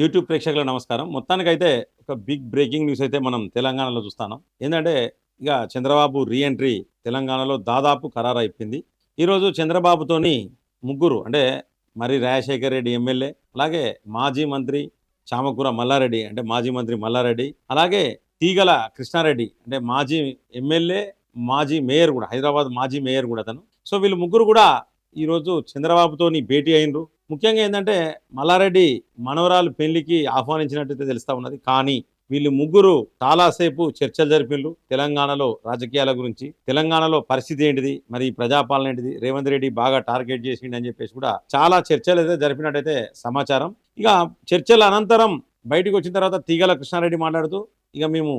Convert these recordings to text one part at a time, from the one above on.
YouTube ప్రేక్షకుల నమస్కారం. మొత్తానికైతే ఒక బిగ్ బ్రేకింగ్ న్యూస్ అయితే మనం తెలంగాణలో చూస్తాం ఏంటంటే ఇక చంద్రబాబు రీఎంట్రీ తెలంగాణలో దాదాపు ఖరారు అయిపోయింది ఈరోజు చంద్రబాబుతోని ముగ్గురు అంటే మరి రాజశేఖర్ రెడ్డి ఎమ్మెల్యే అలాగే మాజీ మంత్రి చామకూర మల్లారెడ్డి అంటే మాజీ మంత్రి మల్లారెడ్డి అలాగే తీగల కృష్ణారెడ్డి అంటే మాజీ ఎమ్మెల్యే మాజీ మేయర్ కూడా హైదరాబాద్ మాజీ మేయర్ కూడా అతను. సో వీళ్ళు ముగ్గురు కూడా ఈరోజు చంద్రబాబుతోని భేటీ అయినరు. ముఖ్యంగా ఏంటంటే మల్లారెడ్డి మనవరాలు పెళ్ళికి ఆహ్వానించినట్టయితే తెలుస్తూ ఉన్నది. కానీ వీళ్ళు ముగ్గురు చాలాసేపు చర్చలు జరిపిండ్రు తెలంగాణలో రాజకీయాల గురించి తెలంగాణలో పరిస్థితి ఏంటిది మరి ప్రజాపాలన ఏంటిది రేవంత్ రెడ్డి బాగా టార్గెట్ చేసిండి అని చెప్పేసి కూడా చాలా చర్చలు అయితే జరిపినట్టయితే సమాచారం. ఇక చర్చల అనంతరం బయటకు వచ్చిన తర్వాత తీగల కృష్ణారెడ్డి మాట్లాడుతూ ఇక మేము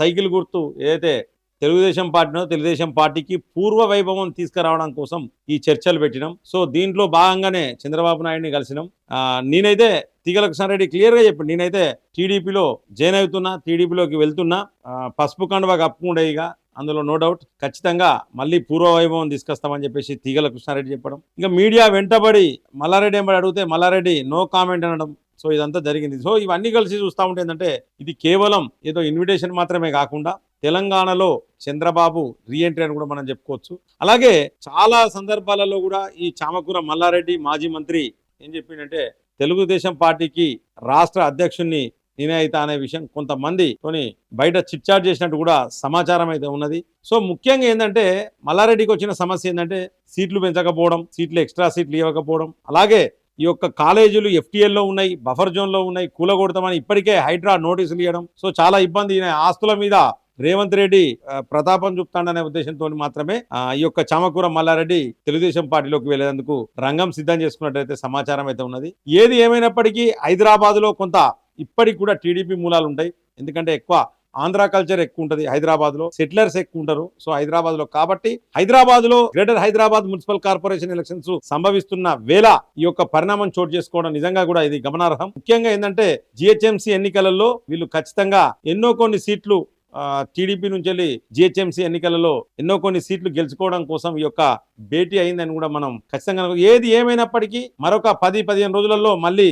సైకిల్ గుర్తు ఏదైతే తెలుగుదేశం పార్టీనో తెలుగుదేశం పార్టీకి పూర్వ వైభవం తీసుకురావడం కోసం ఈ చర్చలు పెట్టినాం. సో దీంట్లో భాగంగానే చంద్రబాబు నాయుడిని కలిసినాం. నేనైతే తీగల కృష్ణారెడ్డి క్లియర్గా చెప్పాడు నేనైతే టీడీపీలో జాయిన్ అవుతున్నా టీడీపీలోకి వెళ్తున్నా. పసుపు కండువా కప్పుకుండే ఇక అందులో నో డౌట్. ఖచ్చితంగా మళ్ళీ పూర్వ వైభవం తీసుకొస్తామని చెప్పేసి తీగల కృష్ణారెడ్డి చెప్పడం. ఇంకా మీడియా వెంటబడి మల్లారెడ్డి ఎంబడి అడిగితే మల్లారెడ్డి నో కామెంట్ అనడం. సో ఇదంతా జరిగింది. సో ఇవన్నీ కలిసి చూస్తూ ఉంటే ఏంటంటే ఇది కేవలం ఏదో ఇన్విటేషన్ మాత్రమే కాకుండా తెలంగాణలో చంద్రబాబు రీఎంట్రీ అని కూడా మనం చెప్పుకోవచ్చు. అలాగే చాలా సందర్భాలలో కూడా ఈ చామకూర మల్లారెడ్డి మాజీ మంత్రి ఏం చెప్పిండంటే తెలుగుదేశం పార్టీకి రాష్ట్ర అధ్యక్షుణ్ణి నేనే అయితా అనే విషయం కొంతమంది తోని బయట చిట్చాట్ చేసినట్టు కూడా సమాచారం అయితే ఉన్నది. సో ముఖ్యంగా ఏంటంటే మల్లారెడ్డికి వచ్చిన సమస్య ఏంటంటే సీట్లు పెంచకపోవడం సీట్లు ఎక్స్ట్రా సీట్లు ఇవ్వకపోవడం. అలాగే ఈ యొక్క కాలేజీలు ఎఫ్టీఎల్లో ఉన్నాయి బఫర్ జోన్లో ఉన్నాయి కూలగొడతామని ఇప్పటికే హైడ్రా నోటీసులు ఇవ్వడం సో చాలా ఇబ్బంది. ఆస్తుల మీద రేవంత్ రెడ్డి ప్రతాపం చూపుతాడనే ఉద్దేశంతో మాత్రమే ఈ యొక్క చామకూర మల్లారెడ్డి తెలుగుదేశం పార్టీలోకి వెళ్ళేందుకు రంగం సిద్ధం చేసుకున్నట్టయితే సమాచారం అయితే ఉన్నది. ఏది ఏమైనప్పటికీ హైదరాబాద్లో కొంత ఇప్పటికి కూడా టీడీపీ మూలాలు ఉంటాయి. ఎందుకంటే ఎక్కువ ఆంధ్ర కల్చర్ ఎక్కువ ఉంటుంది హైదరాబాద్లో సెటిలర్స్ ఎక్కువ ఉంటారు. సో హైదరాబాద్లో కాబట్టి హైదరాబాద్లో greater Hyderabad municipal corporation elections సంభవిస్తున్న వేళ ఈ యొక్క పరిణామం చోటు చేసుకోవడం నిజంగా కూడా ఇది గమనార్హం. ముఖ్యంగా ఏంటంటే జిహెచ్ఎంసీ ఎన్నికలలో వీళ్ళు ఖచ్చితంగా ఎన్నో కొన్ని సీట్లు టీడీపీ నుంచి వెళ్ళి జిహెచ్ఎంసీ ఎన్నికలలో ఎన్నో కొన్ని సీట్లు గెలుచుకోవడం కోసం ఈ యొక్క భేటీ అయిందని కూడా మనం ఖచ్చితంగా ఏది ఏమైనప్పటికీ మరొక పది పదిహేను రోజులలో మళ్ళీ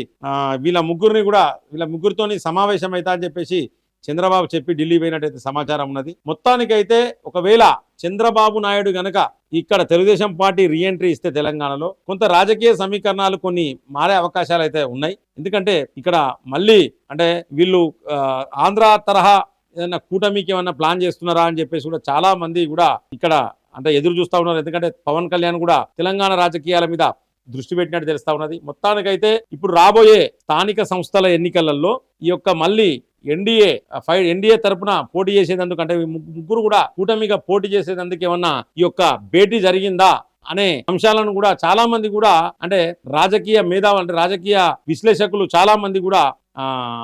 వీళ్ళ ముగ్గురిని కూడా వీళ్ళ ముగ్గురితోని సమావేశం అవుతా అని చెప్పేసి చంద్రబాబు చెప్పి ఢిల్లీ పోయినట్టయితే సమాచారం ఉన్నది. మొత్తానికైతే ఒకవేళ చంద్రబాబు నాయుడు గనక ఇక్కడ తెలుగుదేశం పార్టీ రీఎంట్రీ ఇస్తే తెలంగాణలో కొంత రాజకీయ సమీకరణాలు కొన్ని మారే అవకాశాలు అయితే ఉన్నాయి. ఎందుకంటే ఇక్కడ మళ్ళీ అంటే వీళ్ళు ఆంధ్ర తరహా ఏదైనా కూటమికి ఏమన్నా ప్లాన్ చేస్తున్నారా అని చెప్పేసి కూడా చాలా మంది కూడా ఇక్కడ అంటే ఎదురు చూస్తా ఉన్నారు. ఎందుకంటే పవన్ కళ్యాణ్ కూడా తెలంగాణ రాజకీయాల మీద దృష్టి పెట్టినట్టు తెలుస్తా ఉన్నది. మొత్తానికైతే ఇప్పుడు రాబోయే స్థానిక సంస్థల ఎన్నికలలో ఈ యొక్క మళ్ళీ ఎన్డీఏ ఫైవ్ ఎన్డీఏ తరపున పోటీ చేసేందుకు అంటే ముగ్గురు కూడా కూటమిగా పోటీ చేసేందుకు ఏమన్నా ఈ యొక్క భేటీ జరిగిందా అనే అంశాలను కూడా చాలా మంది కూడా అంటే రాజకీయ మేధావులు అంటే రాజకీయ విశ్లేషకులు చాలా మంది కూడా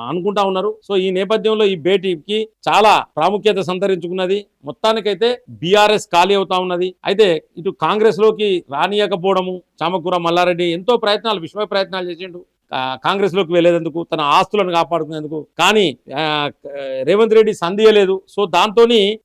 అనుకుంటా ఉన్నారు. సో ఈ నేపథ్యంలో ఈ భేటీకి చాలా ప్రాముఖ్యత సంతరించుకున్నది. మొత్తానికైతే బీఆర్ఎస్ ఖాళీ అవుతా ఉన్నది. అయితే ఇటు కాంగ్రెస్లోకి రానియకపోవడము చామకూర మల్లారెడ్డి ఎంతో ప్రయత్నాలు విశ్వ ప్రయత్నాలు చేసిండు. కాంగ్రెస్లోకి వెళ్ళేందుకు తన ఆస్తులను కాపాడుకునేందుకు. కానీ రేవంత్ రెడ్డి సంధియలేదు. సో దాంతో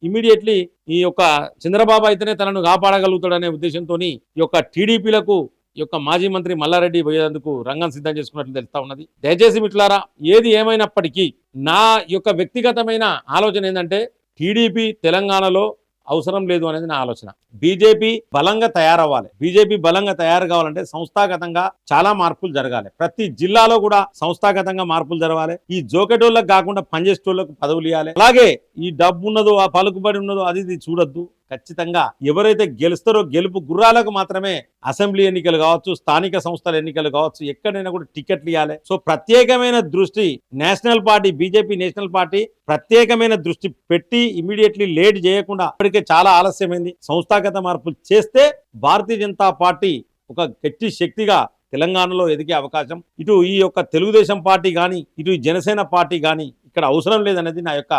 ఇమీడియట్లీ ఈ యొక్క చంద్రబాబు అయితేనే తనను కాపాడగలుగుతాడనే ఉద్దేశంతో ఈ యొక్క టీడీపీలకు యొక్క మాజీ మంత్రి మల్లారెడ్డి పోయేందుకు రంగం సిద్ధం చేసుకున్నట్లు తెలుస్తా ఉన్నది. దయచేసి మిట్లారా ఏది ఏమైనప్పటికీ నా యొక్క వ్యక్తిగతమైన ఆలోచన ఏంటంటే టీడీపీ తెలంగాణలో అవసరం లేదు అనేది నా ఆలోచన. బీజేపీ బలంగా తయారవ్వాలి. బీజేపీ బలంగా తయారు కావాలంటే సంస్థాగతంగా చాలా మార్పులు జరగాలి. ప్రతి జిల్లాలో కూడా సంస్థాగతంగా మార్పులు జరగాలి. ఈ జోకెటోళ్ళకి కాకుండా పనిచేసేటోళ్ళకు పదవులు ఇవ్వాలి అలాగే ఈ డబ్బు ఉన్నదో ఆ పలుకుబడి ఉన్నదో అది ఇది చూడొద్దు. ఖచ్చితంగా ఎవరైతే గెలుస్తారో గెలుపు గుర్రాలకు మాత్రమే అసెంబ్లీ ఎన్నికలు కావచ్చు స్థానిక సంస్థల ఎన్నికలు కావచ్చు ఎక్కడైనా కూడా టికెట్లు ఇవ్వాలి సో ప్రత్యేకమైన దృష్టి national party BJP national party ప్రత్యేకమైన దృష్టి పెట్టి ఇమీడియట్లీ లేట్ చేయకుండా ఇప్పటికే చాలా ఆలస్యమైంది. సంస్థాగత మార్పులు చేస్తే భారతీయ జనతా పార్టీ ఒక గట్టి శక్తిగా తెలంగాణలో ఎదిగే అవకాశం. ఇటు ఈ యొక్క తెలుగుదేశం పార్టీ కానీ ఇటు జనసేన పార్టీ కానీ ఇక్కడ అవసరం లేదనేది నా యొక్క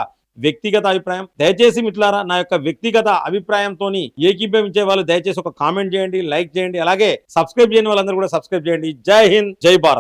వ్యక్తిగత అభిప్రాయం. దయచేసి మిట్లారా నా యొక్క వ్యక్తిగత అభిప్రాయంతో ఏకీభవించే వాళ్ళు దయచేసి ఒక కామెంట్ చేయండి లైక్ చేయండి అలాగే సబ్స్క్రైబ్ చేయని వాళ్ళందరూ కూడా సబ్స్క్రైబ్ చేయండి. జై హింద్ జై భారత్.